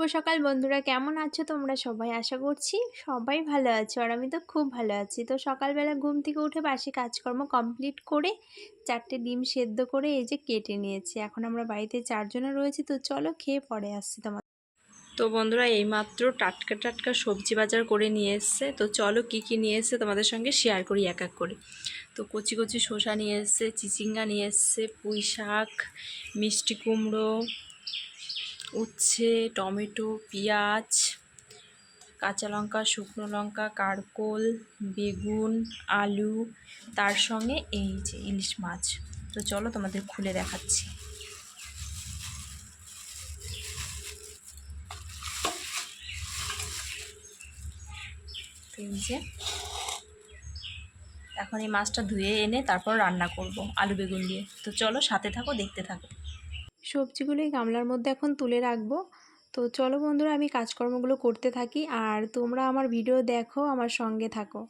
শুভ সকাল বন্ধুরা। কেমন আছো তোমরা সবাই? আশা করছি সবাই ভালো আছো আর আমি তো খুব ভালো আছি। তো সকালবেলা ঘুম থেকে উঠে বাসি কাজকর্ম কমপ্লিট করে চারটে ডিম সেদ্ধ করে এই যে কেটে নিয়েছি। এখন আমরা বাড়িতে চারজনে রয়েছি, তো চলো খেয়ে পরে আসছি তোমার তো বন্ধুরা, এইমাত্র টাটকা টাটকা সবজি বাজার করে নিয়ে এসছে। তো চলো কি কি নিয়ে এসছে তোমাদের সঙ্গে শেয়ার করি এক এক করে। তো কচি কচি শসা নিয়ে এসছে, চিচিঙ্গা নিয়ে এসছে, পুঁই শাক, মিষ্টি কুমড়ো উচ্ছে, টমেটো, পেঁয়াজ, কাঁচা লঙ্কা, শুকনো লঙ্কা, কারকোল, বেগুন, আলু, তার সঙ্গে এই যে ইলিশ মাছ। তো চলো তোমাদের খুলে দেখাচ্ছি। এখন এই মাছটা ধুয়ে এনে তারপর রান্না করব আলু, বেগুন দিয়ে। তো চলো সাথে থাকো, দেখতে থাকো। সবজিগুলো এই গামলার মধ্যে এখন তুলে রাখব। তো চলো বন্ধুরা, আমি কাজকর্মগুলো করতে থাকি। আর তোমরা আমার ভিডিও দেখো, আমার সঙ্গে থাকো।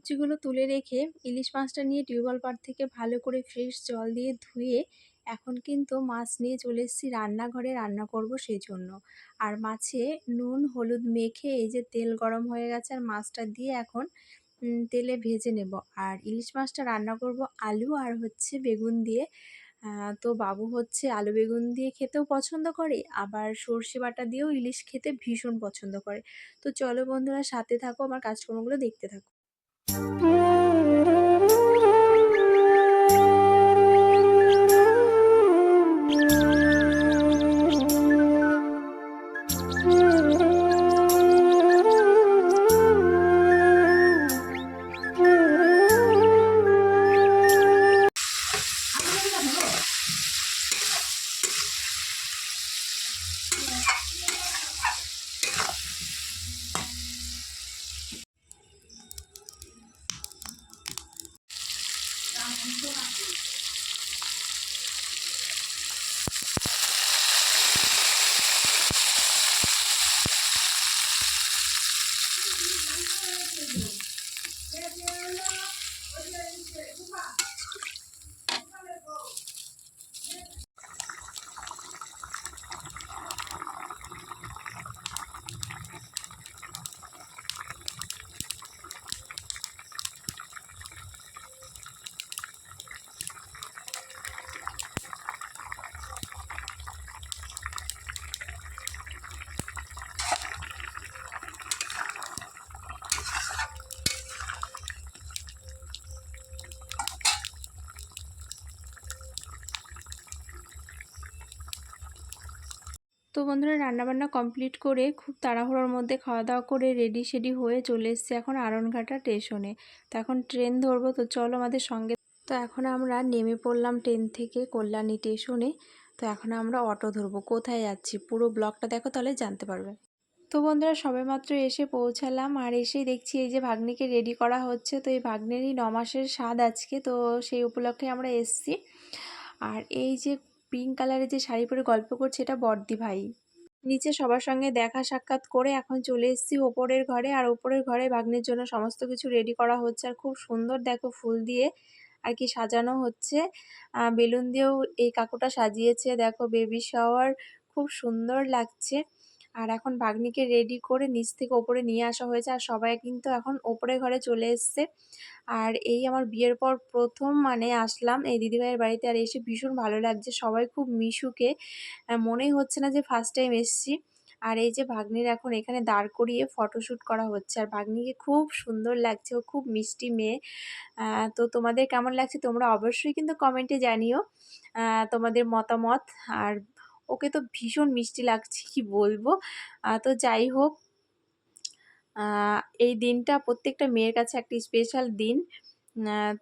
সবজিগুলো তুলে রেখে ইলিশ মাছটা নিয়ে টিউবওয়েল পাড় থেকে ভালো করে ফ্রেশ জল দিয়ে ধুয়ে এখন কিন্তু মাছ নিয়ে চলে এসেছি রান্নাঘরে রান্না করব সেই জন্য আর মাছে নুন, হলুদ মেখে এই যে তেল গরম হয়ে গেছে আর মাছটা দিয়ে এখন তেলে ভেজে নেব। আর ইলিশ মাছটা রান্না করব আলু আর হচ্ছে বেগুন দিয়ে। তো বাবু হচ্ছে আলু বেগুন দিয়ে খেতেও পছন্দ করে, আবার সর্ষে বাটা দিয়েও ইলিশ খেতে ভীষণ পছন্দ করে। তো চলো বন্ধুরা সাথে থাকো, আমার কাজকর্মগুলো দেখতে থাকো। oh Thank you. তো বন্ধুরা রান্নাবান্না কমপ্লিট করে খুব তাড়াহুড়োর মধ্যে খাওয়া দাওয়া করে রেডি সেডি হয়ে চলে এসেছি এখন আরনঘাটা স্টেশনে তো এখন ট্রেন ধরবো, তো চলো আমাদের সঙ্গে। তো এখন আমরা নেমে পড়লাম ট্রেন থেকে কল্যাণী স্টেশনে তো এখন আমরা অটো ধরবো, কোথায় যাচ্ছি? পুরো ব্লগটা দেখো তাহলে জানতে পারবে। তো বন্ধুরা সবে মাত্র এসে পৌঁছালাম, আর এসেই দেখছি এই যে ভাগ্নিকে রেডি করা হচ্ছে। তো এই ভাগ্নেরই ন মাসের স্বাদ আজকে, তো সেই উপলক্ষে আমরা এসছি। আর এই যে পিঙ্ক কালারের যে শাড়ি পরে গল্প করছে, এটা বর্দি ভাই। নিচে সবার সঙ্গে দেখা সাক্ষাৎ করে এখন চলে এসেছি ওপরের ঘরে, আর ওপরের ঘরে ভাগ্নের জন্য সমস্ত কিছু রেডি করা হচ্ছে। আর খুব সুন্দর দেখো ফুল দিয়ে আর কি সাজানো হচ্ছে। বেলুন দিয়েও এই কাকুটা সাজিয়েছে, দেখো বেবি শাওয়ার খুব সুন্দর লাগছে। আর এখন ভাগ্নিকে রেডি করে নিচ থেকে ওপরে নিয়ে আসা হয়েছে আর সবাই কিন্তু এখন ওপরে ঘরে চলে এসছে। আর এই আমার বিয়ের পর প্রথম মানে আসলাম এই দিদিভাইয়ের বাড়িতে আর এসে ভীষণ ভালো লাগছে। সবাই খুব মিশুকে মনেই হচ্ছে না যে ফার্স্ট টাইম এসছি। আর এই যে ভাগ্নির এখন এখানে দাঁড় করিয়ে ফটোশ্যুট করা হচ্ছে। আর ভাগ্নিকে খুব সুন্দর লাগছে, ও খুব মিষ্টি মেয়ে। তো তোমাদের কেমন লাগছে তোমরা অবশ্যই কিন্তু কমেন্টে জানিও। তোমাদের মতামত। আর ওকে তো ভীষণ মিষ্টি লাগছে, কি বলব? তো যাই হোক এই দিনটা প্রত্যেকটা মেয়ের কাছে একটা স্পেশাল দিন।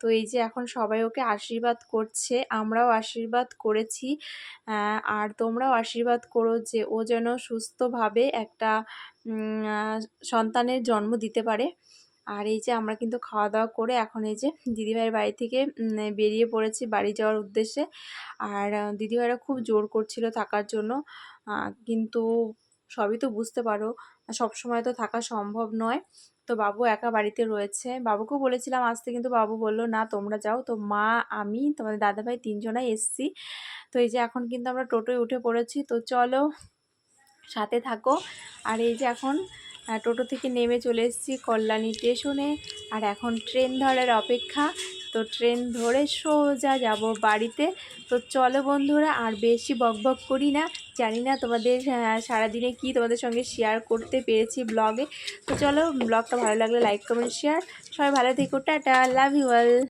তো এই যে এখন সবাই ওকে আশীর্বাদ করছে, আমরাও আশীর্বাদ করেছি। আর তোমরাও আশীর্বাদ করো যে ও যেন সুস্থভাবে একটা সন্তানের জন্ম দিতে পারে। আর এই যে আমরা কিন্তু খাওয়া দাওয়া করে এখন এই যে দিদিভাইয়ের বাড়ি থেকে বেরিয়ে পড়েছি বাড়ি যাওয়ার উদ্দেশ্যে। আর দিদিভাইরা খুব জোর করছিল থাকার জন্য। কিন্তু সবই তো বুঝতে পারো, সব সময় তো থাকা সম্ভব নয়। তো বাবু একা বাড়িতে রয়েছে। বাবুকেও বলেছিলাম আসতে, কিন্তু বাবু বলল, না, তোমরা যাও। তো মা, আমি, তোমাদের দাদাভাই তিনজনাই এসছি। তো এই যে এখন কিন্তু আমরা টোটোয় উঠে পড়েছি। তো চলো, সাথে থাকো। আর এই যে এখন টোটো থেকে নেমে চলে এসেছি কল্যাণী স্টেশনে। আর এখন ট্রেন ধরার অপেক্ষা। তো ট্রেন ধরে সোজা যাব বাড়িতে। তো চলো বন্ধুরা, আর বেশি বকবক করি না। জানি না তোমাদের সারাদিনে কি তোমাদের সঙ্গে শেয়ার করতে পেরেছি ব্লগে তো চলো ব্লগটা ভালো লাগলে লাইক কমেন্ট শেয়ার সবাই ভালো থেকো, টাটা লাভ ইউ অল